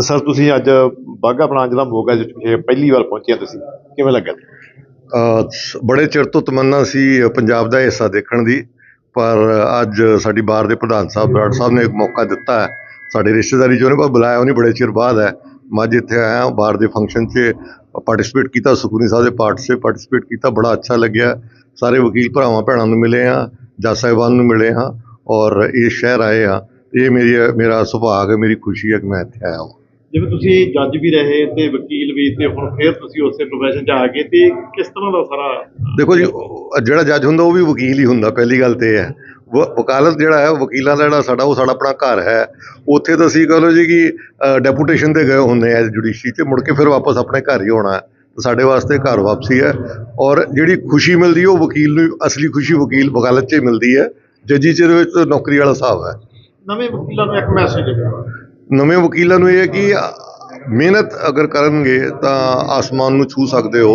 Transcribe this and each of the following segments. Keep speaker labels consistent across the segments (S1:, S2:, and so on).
S1: Sir ਤੁਸੀਂ ਅੱਜ ਬਾਘਾ ਪੁਰਾਣਾ ਜਿਹੜਾ ਮੋਗਾ ਜਿਸ ਵਿਖੇ ਪਹਿਲੀ ਵਾਰ ਪਹੁੰਚੇ ਤੁਸੀਂ, ਕਿਵੇਂ ਲੱਗਾ
S2: ਬੜੇ ਚਿਰ ਤੋਂ ਤਮੰਨਾ ਸੀ ਪੰਜਾਬ ਦਾ ਹਿੱਸਾ ਦੇਖਣ ਦੀ, ਪਰ ਅੱਜ ਸਾਡੀ ਬਾਰ ਦੇ ਪ੍ਰਧਾਨ ਸਾਹਿਬ, ਬਰਾੜ ਸਾਹਿਬ ਨੇ ਇੱਕ ਮੌਕਾ ਦਿੱਤਾ ਹੈ। ਸਾਡੇ ਰਿਸ਼ਤੇਦਾਰੀ ਚੋਂ ਨੇ ਪਰ ਬੁਲਾਇਆ, ਉਹਨੇ ਬੜੇ ਚਿਰ ਬਾਅਦ ਹੈ। ਮੈਂ ਅੱਜ ਇੱਥੇ ਆਇਆ, ਬਾਰ ਦੇ ਫੰਕਸ਼ਨ 'ਚ ਪਾਰਟਿਸਿਪੇਟ ਕੀਤਾ ਸੁਖਨੀ ਸਾਹਿਬ ਦੇ ਪਾਰਟ 'ਚ ਪਾਰਟਿਸਿਪੇਟ ਕੀਤਾ, ਬੜਾ ਅੱਛਾ ਲੱਗਿਆ। ਸਾਰੇ ਵਕੀਲ ਭਰਾਵਾਂ, ਭੈਣਾਂ ਨੂੰ ਮਿਲੇ ਆ ਜੱਜ ਸਾਹਿਬਾਨ ਨੂੰ ਮਿਲੇ ਹਾਂ ਔਰ ਇਹ ਸ਼ਹਿਰ ਆਏ ਆ ਇਹ ਮੇਰੀ ਮੇਰਾ ਸੁਭਾਗ ਹੈ ਮੇਰੀ ਖੁਸ਼ੀ ਹੈ ਕਿ ਮੈਂ ਇੱਥੇ ਆਇਆ ਹਾਂ।
S1: ਜਿਵੇਂ ਤੁਸੀਂ ਜੱਜ ਵੀ ਰਹੇ ਤੇ ਵਕੀਲ ਵੀ ਤੇ ਹੁਣ ਫੇਰ ਤੁਸੀਂ ਉਸੇ ਪ੍ਰੋਫੈਸ਼ਨ 'ਚ ਆ ਗਏ ਤੇ ਕਿਸ ਤਰ੍ਹਾਂ ਦਾ ਸਾਰਾ
S2: ਦੇਖੋ ਜੀ ਜਿਹੜਾ ਜੱਜ ਹੁੰਦਾ ਉਹ ਵੀ ਵਕੀਲ ਹੀ ਹੁੰਦਾ ਪਹਿਲੀ ਗੱਲ ਤੇ ਇਹ ਹੈ। ਵਕਾਲਤ ਜਿਹੜਾ ਹੈ ਵਕੀਲਾਂ ਦਾ ਜਿਹੜਾ ਸਾਡਾ ਉਹ ਸਾਡਾ ਆਪਣਾ ਘਰ ਹੈ। ਉੱਥੇ ਤਾਂ ਅਸੀਂ ਕਹ ਲਓ ਜੀ ਕਿ ਡੈਪੂਟੇਸ਼ਨ ਤੇ ਗਏ ਹੁੰਦੇ ਆ ਜੁਡੀਸ਼ਰੀ ਤੇ ਮੁੜ ਕੇ ਫਿਰ ਵਾਪਸ ਆਪਣੇ ਘਰ ਹੀ ਆਉਣਾ ਸਾਡੇ ਵਾਸਤੇ ਘਰ ਵਾਪਸੀ ਹੈ ਔਰ ਜਿਹੜੀ ਖੁਸ਼ੀ ਮਿਲਦੀ ਉਹ ਵਕੀਲ ਨੂੰ ਅਸਲੀ ਖੁਸ਼ੀ ਵਕੀਲ ਵਕਾਲਤ 'ਚ ਹੀ ਮਿਲਦੀ ਹੈ। ਜੱਜੀ 'ਚ ਦੇ ਵਿੱਚ ਨੌਕਰੀ ਵਾਲਾ ਹਿਸਾਬ ਹੈ।
S1: ਨਵੇਂ ਵਕੀਲਾਂ ਨੂੰ ਇੱਕ ਮੈਸੇਜ
S2: ਨਵੇਂ ਵਕੀਲਾਂ ਨੂੰ ਇਹ ਹੈ ਕਿ ਮਿਹਨਤ ਅਗਰ ਕਰਨਗੇ ਤਾਂ ਆਸਮਾਨ ਨੂੰ ਛੂ ਸਕਦੇ ਹੋ।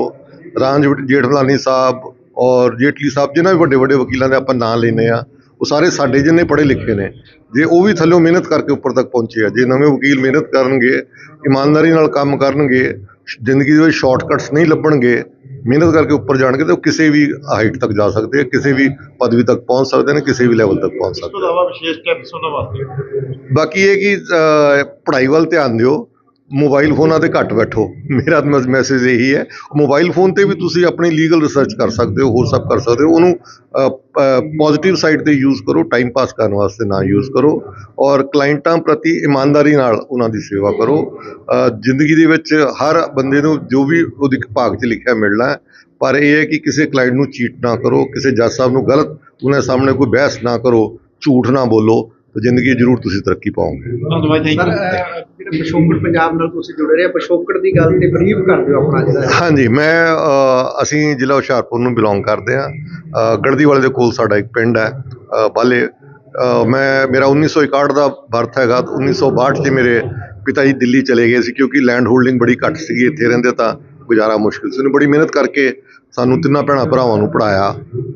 S2: ਰਾਂਝ ਜੇਠਮਲਾਨੀ ਸਾਹਿਬ ਔਰ ਜੇਟਲੀ ਸਾਹਿਬ, ਜਿਨ੍ਹਾਂ ਵੀ ਵੱਡੇ ਵੱਡੇ ਵਕੀਲਾਂ ਦੇ ਆਪਾਂ ਨਾਂ ਲੈਨੇ ਆ ਉਹ ਸਾਰੇ ਸਾਡੇ ਜਿੰਨੇ ਪੜ੍ਹੇ ਲਿਖੇ ਨੇ, ਜੇ ਉਹ ਵੀ ਥੱਲੇ ਮਿਹਨਤ ਕਰਕੇ ਉੱਪਰ ਤੱਕ ਪਹੁੰਚੇ ਆ, ਜੇ ਨਵੇਂ ਵਕੀਲ ਮਿਹਨਤ ਕਰਨਗੇ, ਇਮਾਨਦਾਰੀ ਨਾਲ ਕੰਮ ਕਰਨਗੇ ਜ਼ਿੰਦਗੀ ਦੇ ਵਿੱਚ ਸ਼ਾਰਟਕਟਸ ਨਹੀਂ ਲੱਭਣਗੇ ਮਿਹਨਤ ਕਰਕੇ ਉੱਪਰ ਜਾਣਗੇ ਤਾਂ ਉਹ ਕਿਸੇ ਵੀ ਹਾਈਟ ਤੱਕ ਜਾ ਸਕਦੇ ਆ ਕਿਸੇ ਵੀ ਪਦਵੀ ਤੱਕ ਪਹੁੰਚ ਸਕਦੇ ਨੇ ਕਿਸੇ ਵੀ ਲੈਵਲ ਤੱਕ ਪਹੁੰਚ
S1: ਇਸ
S2: ਸਕਦੇ
S1: ਤੋਂ ਇਲਾਵਾ ਵਿਸ਼ੇਸ਼ ਟਿਪਸ ਉਹਨਾਂ ਵਾਸਤੇ?
S2: ਬਾਕੀ ਇਹ ਕਿ ਪੜ੍ਹਾਈ ਵੱਲ ਧਿਆਨ ਦਿਓ। ਮੋਬਾਈਲ ਫੋਨਾਂ ਤੇ ਘੱਟ ਬੈਠੋ। ਮੇਰਾ ਮੈਸੇਜ ਇਹੀ ਹੈ, ਮੋਬਾਈਲ ਫੋਨ ਤੇ ਵੀ ਤੁਸੀਂ ਆਪਣੀ ਲੀਗਲ ਰਿਸਰਚ ਕਰ ਸਕਦੇ ਹੋ, ਹੋਰ ਸਭ ਕਰ ਸਕਦੇ ਹੋ। ਉਹਨੂੰ ਪੋਜ਼ਿਟਿਵ ਸਾਈਡ ਤੇ ਯੂਜ਼ ਕਰੋ ਟਾਈਮ ਪਾਸ ਕਰਨ ਵਾਸਤੇ ਨਾ ਯੂਜ਼ ਕਰੋ ਔਰ ਕਲਾਇੰਟਾਂ ਪ੍ਰਤੀ ਇਮਾਨਦਾਰੀ ਨਾਲ ਉਹਨਾਂ ਦੀ ਸੇਵਾ ਕਰੋ। ਜ਼ਿੰਦਗੀ ਦੇ ਵਿੱਚ ਹਰ ਬੰਦੇ ਨੂੰ ਜੋ ਵੀ ਉਹਦੀ ਭਾਗ 'ਚ ਲਿਖਿਆ ਮਿਲਣਾ ਪਰ ਇਹ ਹੈ ਕਿ ਕਿਸੇ ਕਲਾਇੰਟ ਨੂੰ ਚੀਟ ਨਾ ਕਰੋ, ਕਿਸੇ ਜੱਜ ਸਾਹਿਬ ਨੂੰ ਗਲਤ ਉਹਨਾਂ ਸਾਹਮਣੇ ਕੋਈ ਬਹਿਸ ਨਾ ਕਰੋ, ਝੂਠ ਨਾ ਬੋਲੋ ਤਾਂ ਜ਼ਿੰਦਗੀ ਜ਼ਰੂਰ ਤੁਸੀਂ ਤਰੱਕੀ ਪਾਓਗੇ।
S1: ਧੰਨਵਾਦ ਥੈਂਕ
S3: ਸਰ ਅਹ, ਜਿਹੜਾ ਪਿਛੋਕੜ ਪੰਜਾਬ ਨਾਲ ਤੁਸੀਂ ਜੁੜੇ ਰਹੇ ਪਿਛੋਕੜ ਦੀ ਗੱਲ ਤੇ ਬਰੀਫ ਕਰ ਦਿਓ ਆਪਣਾ ਜਿਹੜਾ
S2: ਹਾਂਜੀ ਮੈਂ ਅ, ਅਸੀਂ ਜ਼ਿਲ੍ਹਾ ਹੁਸ਼ਿਆਰਪੁਰ ਨੂੰ ਬਿਲੋਂਗ ਕਰਦੇ ਹਾਂ। ਗੜਦੀ ਵਾਲੇ ਦੇ ਕੋਲ ਸਾਡਾ ਇੱਕ ਪਿੰਡ ਹੈ ਬਾਲੇ। ਮੈਂ ਮੇਰਾ 1961 ਦਾ ਬਰਥ ਹੈਗਾ ਤੇ 1962 'ਚ ਮੇਰੇ ਪਿਤਾ ਜੀ ਦਿੱਲੀ ਚਲੇ ਗਏ ਸੀ ਕਿਉਂਕਿ ਲੈਂਡ ਹੋਲਡਿੰਗ ਬੜੀ ਘੱਟ ਸੀਗੀ ਇੱਥੇ ਰਹਿੰਦੇ ਤਾਂ ਗੁਜ਼ਾਰਾ ਮੁਸ਼ਕਿਲ ਸੀ। ਉਹਨੇ ਬੜੀ ਮਿਹਨਤ ਕਰਕੇ ਸਾਨੂੰ ਤਿੰਨਾਂ ਭੈਣਾਂ ਭਰਾਵਾਂ ਨੂੰ ਪੜਾਇਆ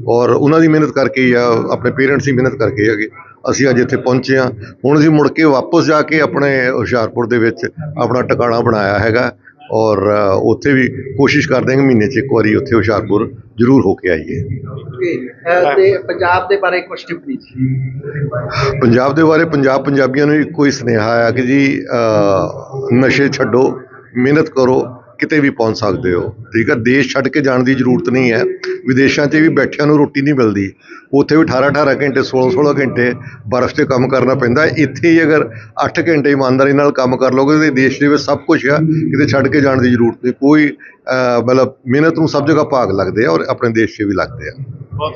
S2: ਔਰ ਉਹਨਾਂ ਦੀ ਮਿਹਨਤ ਕਰਕੇ ਹੀ ਆ ਆਪਣੇ ਪੇਰੈਂਟਸ ਦੀ ਮਿਹਨਤ ਕਰਕੇ ਹੈਗੇ ਅਸੀਂ ਅੱਜ ਇੱਥੇ ਪਹੁੰਚੇ ਹਾਂ। ਹੁਣ ਅਸੀਂ ਮੁੜ ਕੇ ਵਾਪਸ ਜਾ ਕੇ ਆਪਣੇ ਹੁਸ਼ਿਆਰਪੁਰ ਦੇ ਵਿੱਚ ਆਪਣਾ ਟਿਕਾਣਾ ਬਣਾਇਆ ਹੈਗਾ ਔਰ ਉੱਥੇ ਵੀ ਕੋਸ਼ਿਸ਼ ਕਰਦੇ ਹਾਂ ਕਿ ਮਹੀਨੇ 'ਚ ਇੱਕ ਵਾਰੀ ਉੱਥੇ ਹੁਸ਼ਿਆਰਪੁਰ ਜ਼ਰੂਰ ਹੋ ਕੇ ਆਈਏ।
S3: ਤੇ ਪੰਜਾਬ ਦੇ ਬਾਰੇ ਕੁਝ ਟਿੱਪਣੀ ਸੀ?
S2: ਪੰਜਾਬ ਦੇ ਬਾਰੇ ਪੰਜਾਬ ਪੰਜਾਬੀਆਂ ਨੂੰ ਇੱਕੋ ਹੀ ਸੁਨੇਹਾ ਆ ਕਿ ਜੀ ਨਸ਼ੇ ਛੱਡੋ ਮਿਹਨਤ ਕਰੋ ਕਿਤੇ ਵੀ ਪਹੁੰਚ ਸਕਦੇ ਹੋ। ਠੀਕ ਹੈ ਦੇਸ਼ ਛੱਡ ਕੇ ਜਾਣ ਦੀ ਜ਼ਰੂਰਤ ਨਹੀਂ ਹੈ। ਵਿਦੇਸ਼ਾਂ 'ਚ ਵੀ ਬੈਠਿਆਂ ਨੂੰ ਰੋਟੀ ਨਹੀਂ ਮਿਲਦੀ। ਉੱਥੇ ਵੀ 18 18 ਘੰਟੇ 16 16 ਘੰਟੇ ਬਰਫ਼ 'ਤੇ ਕੰਮ ਕਰਨਾ ਪੈਂਦਾ। ਇੱਥੇ ਹੀ ਅਗਰ 8 ਘੰਟੇ ਇਮਾਨਦਾਰੀ ਨਾਲ ਕੰਮ ਕਰ ਲਓਗੇ ਤੇ ਦੇਸ਼ ਦੇ ਵਿੱਚ ਸਭ ਕੁਝ ਆ। ਕਿਤੇ ਛੱਡ ਕੇ ਜਾਣ ਦੀ ਜ਼ਰੂਰਤ ਨਹੀਂ। ਕੋਈ ਮਤਲਬ ਮਿਹਨਤ ਨੂੰ ਸਭ ਜਗ੍ਹਾ ਭਾਗ ਲੱਗਦੇ ਆ ਔਰ ਆਪਣੇ ਦੇਸ਼ 'ਚ ਵੀ ਲੱਗਦੇ ਆ।
S1: ਬਹੁਤ